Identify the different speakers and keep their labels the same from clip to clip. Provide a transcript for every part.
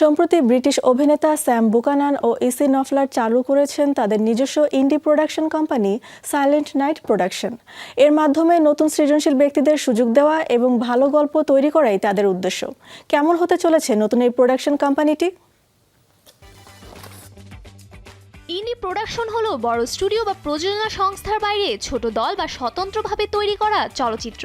Speaker 1: সম্প্রতি ব্রিটিশ অভিনেতা Sam Buchanan ও ইসি নফলার চালু করেছেন তাদের নিজস্ব indie production company silent night production. এর মাধ্যমে নতুন সৃজনশীল ব্যক্তিদের সুযোগ দেওয়া এবং ভালো গল্প তৈরি করাই তাদের উদ্দেশ্য। কেমন হতে চলেছে নতুন এই প্রোডাকশন কোম্পানিটি?
Speaker 2: ইনি প্রোডাকশন হলো বড় স্টুডিও বা প্রযোজনা সংস্থার বাইরে, ছোট দল বা স্বতন্ত্রভাবে তৈরি করা চলচ্চিত্র।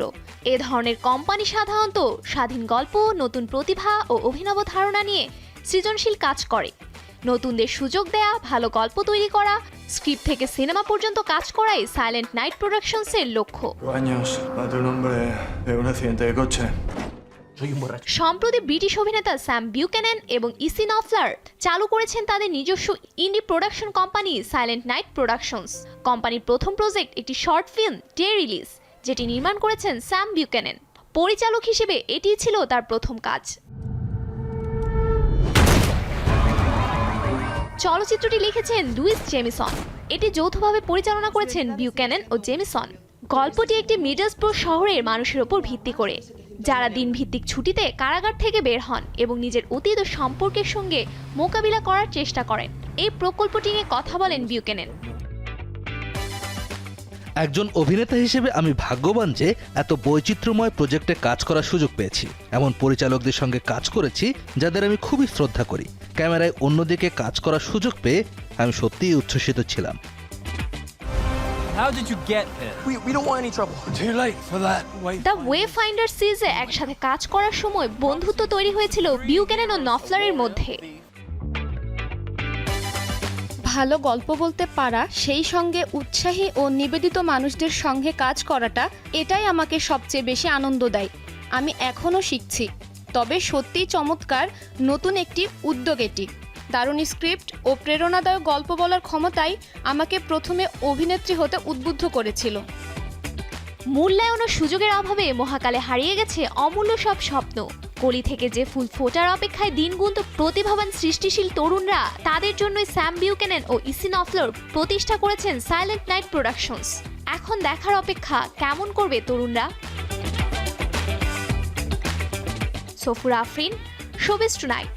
Speaker 2: এ ধরনের কোম্পানি সাধারণত স্বাধীন গল্প, নতুন প্রতিভা ও অভিনব ধারণা নিয়ে সৃজনশীল কাজ করে। নতুনদের সুযোগ দেয়া, ভালো গল্প তৈরি করা স্ক্রিপ্ট থেকে সিনেমা পর্যন্ত কাজ করাই সাইলেন্ট নাইট প্রোডাকশনসের লক্ষ্য। সম্প্রতি ব্রিটিশ অভিনেতা স্যাম বিউকেনেন এবং ইসি নফলার চালু করেছেন তাদের নিজস্ব indie production company silent night productions. কোম্পানির প্রথম প্রজেক্ট একটি শর্ট ফিল্ম ডে রিলিজ, যেটি নির্মাণ করেছেন স্যাম বিউকেনেন। পরিচালক হিসেবে এটিই ছিল তার প্রথম কাজ। চলচ্চিত্রটি লিখেছেন লুইস জেমিসন। এটি যৌথভাবে পরিচালনা করেছেন বিউক্যানন ও জেমিসন। গল্পটি একটি মিডলসব্রো শহরের মানুষের ওপর ভিত্তি করে। যারা দিনভিত্তিক ছুটিতে কারাগার থেকে বের হন এবং নিজের অতীত সম্পর্কের সঙ্গে মোকাবিলা করার চেষ্টা করেন। এই প্রকল্পটি নিয়ে কথা বলেন বিউকেনেন
Speaker 3: একজন অভিনেতা হিসেবে আমি ভাগ্যবান যে এত বৈচিত্র্যময় প্রজেক্টে কাজ করার সুযোগ পেয়েছি। এমন পরিচালকদের সঙ্গে কাজ করেছি যাদের আমি খুবই শ্রদ্ধা করি। ক্যামেরায় অন্যদিকে কাজ করার সুযোগ পেয়ে আমি সত্যিই উচ্ছ্বসিত ছিলাম।
Speaker 4: How did you get here?
Speaker 5: We, we don't want any trouble.
Speaker 4: Too late for that. Wait.
Speaker 2: The way finder সিরিজে একসাথে কাজ করার সময় বন্ধুত্ব তৈরি হয়েছিল বিউকেনেন ও নফলারের মধ্যে
Speaker 6: ভালো গল্প বলতে পারা সেই সঙ্গে উৎসাহী ও নিবেদিত মানুষদের সঙ্গে কাজ করাটা এটাই আমাকে সবচেয়ে বেশি আনন্দ দেয় আমি এখনও শিখছি তবে সত্যিই চমৎকার নতুন একটি উদ্যোগ এটি দারুণ স্ক্রিপ্ট ও প্রেরণাদায়ক গল্প বলার ক্ষমতাই আমাকে প্রথমে অভিনেত্রী হতে উদ্বুদ্ধ করেছিল।
Speaker 2: মূল্যায়ন ও সুযোগের অভাবে মহাকালে হারিয়ে গেছে অমূল্য সব স্বপ্ন। কলি থেকে যে ফুল ফোটার অপেক্ষায় দিন গুনত প্রতিভাবান সৃষ্টিশীল তরুণরা তাদের জন্যই স্যাম বিউকেনেন ও ইসিন অফলোর প্রতিষ্ঠা করেছেন সাইলেন্ট নাইট প্রোডাকশনস এখন দেখার অপেক্ষা কেমন করবে তরুণরা? Safur Afrin, showbiz tonight.